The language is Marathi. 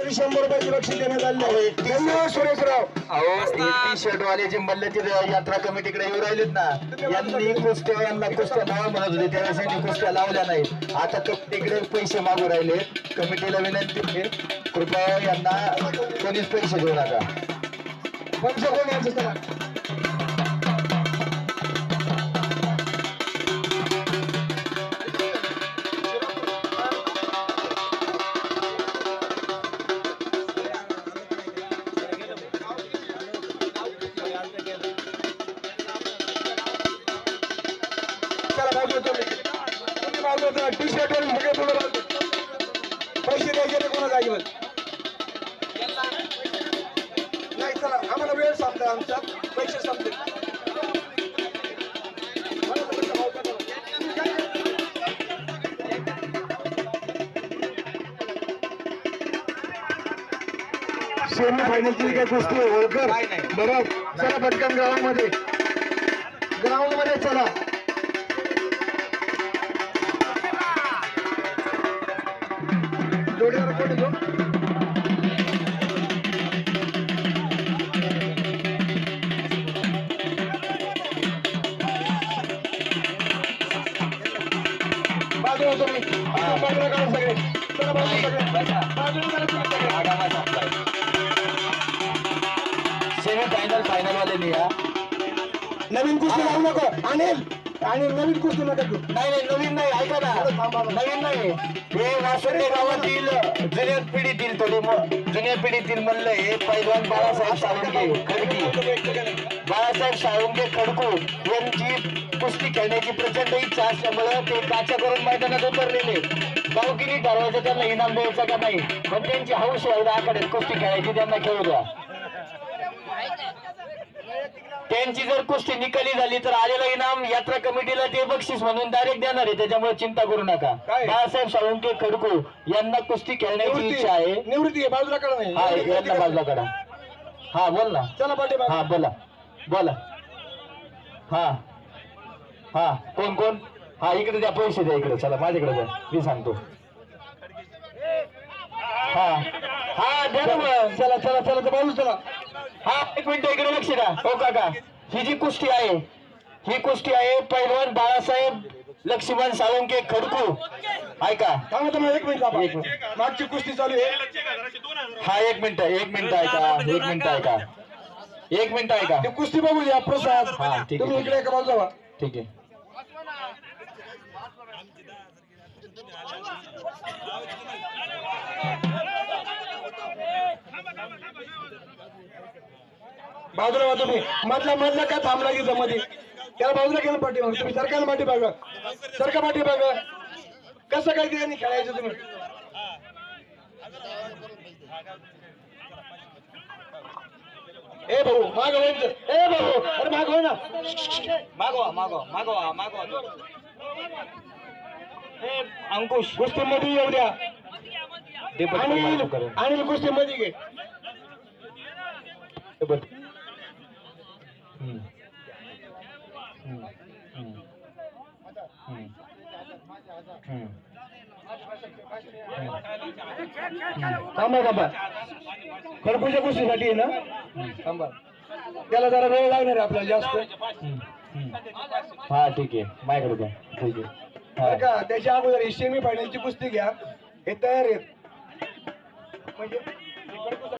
तरी शंभर रुपयाची बक्षीस देण्यात आले आहे. धन्यवाद सुरेशराव. अहो टी शर्ट वाले जे मल्ल्याची यात्रा कमिटीकडे येऊ राहिलेत ना यांनी कुस्त्या यांना कुस्त्या लावा म्हणत होते. त्यावेळेस यांनी कुस्त्या लावल्या नाही. आता कमिटीकडे पैसे मागू राहिले. कमिटीला विनंती आहे. कृपया यांना कोणीच पैसे देऊ नका. वंश कोण यांचं चला बाजूला तुम्ही बाजूला चला टी शर्ट वर सगळे पुढे बाजू पैसे द्यायचे नाही कोणा जागेवर? नाही चला. आम्हाला वेळ संपला आमचा. पैसे संपले. सेमी फायनलची काय गोष्टी आहे? होळकर बरं. चला पटकन ग्राउंडमध्ये ग्राउंडमध्ये चला. सेमी फायनल फायनल वाले या नवीन कुस्ती लावू नको अनिल। आणि नवीन कुस्ती नका नाही नाही नवीन नाही ऐका ना. नवीन नाही. हे वासुंडे गावातील जुन्या पिढीतील थोडी म- जुन्या पिढीतील म्हणलं हे पैलवान बाळासाहेब साळुंके खडकी. बाळासाहेब साळुंके खडकू यांची कुस्ती खेळण्याची प्रचंड इच्छा असल्यामुळं ते काच्या करून मैदानात उतरलेले. गावगिरी ठरवायचं त्यांना इनाम द्यायचं का नाही? पण त्यांची हौस आहे आकडे कुस्ती खेळायची त्यांना खेळू द्या. त्यांची जर कुस्ती निकाली झाली तर आलेलं इनाम यात्रा कमिटीला ते बक्षीस म्हणून डायरेक्ट देणार आहे. त्याच्यामुळे चिंता करू नका. काय? बाळासाहेब साळुंके खडकू यांना कुस्ती खेळण्याची इच्छा आहे. निवृत्ती आहे. बाजूला हा यांना बाजूला काढा. हा बोल ना. चला पाठी हा बोला. बोला. हा. हा कोण कोण? हा इकडे द्या पैसे द्या इकडे. चला माझ्याकडे द्या. मी सांगतो. हा. हा द्या ना मग. चला चला चला तर बाजू चला. हा एक मिनिट इकडे लक्ष द्या. हो काका. ही जी कुस्ती आहे ही कुस्ती आहे पैलवान बाळासाहेब लक्ष्मण साळुंके खडकू. ऐका. थांबा तुम्ही एक मिनिट. मागची कुस्ती चालू आहे. हा एक मिनिट एक मिनिट ऐका एक मिनिट ऐका. एक मिनिट ऐका. ते कुस्ती बघू द्या प्रसाद ठीक आहे, तुम्ही इकडे एका बाजूला. ठीक आहे. बाजूला व्हा तुम्ही मधला मधला काय थांबला की मध्ये त्याला बाजूला केलं पाठी मग. तुम्ही सरकार पाठी बघा सरका पाठी बघा कसं काय त्यांनी खेळायचं तुम्ही? ए भाऊ माग ए भाऊ अरे माग ना. मागवा मागवा मागवा मागवा अंकुश. कुस्ती मध्ये येऊ द्या. ते. अनिल कुस्ती मध्ये घे. थांबा थांबा. खडपूच्या कुशीसाठी आहे ना? थांबा. त्याला जरा वेळ लागणार आहे आपल्याला जास्त. हा ठीक आहे. माझ्याकडे द्या. ठीक आहे बरं का? त्याच्या अगोदर सेमी फायनलची कुस्ती घ्या. हे तयार आहेत. म्हणजे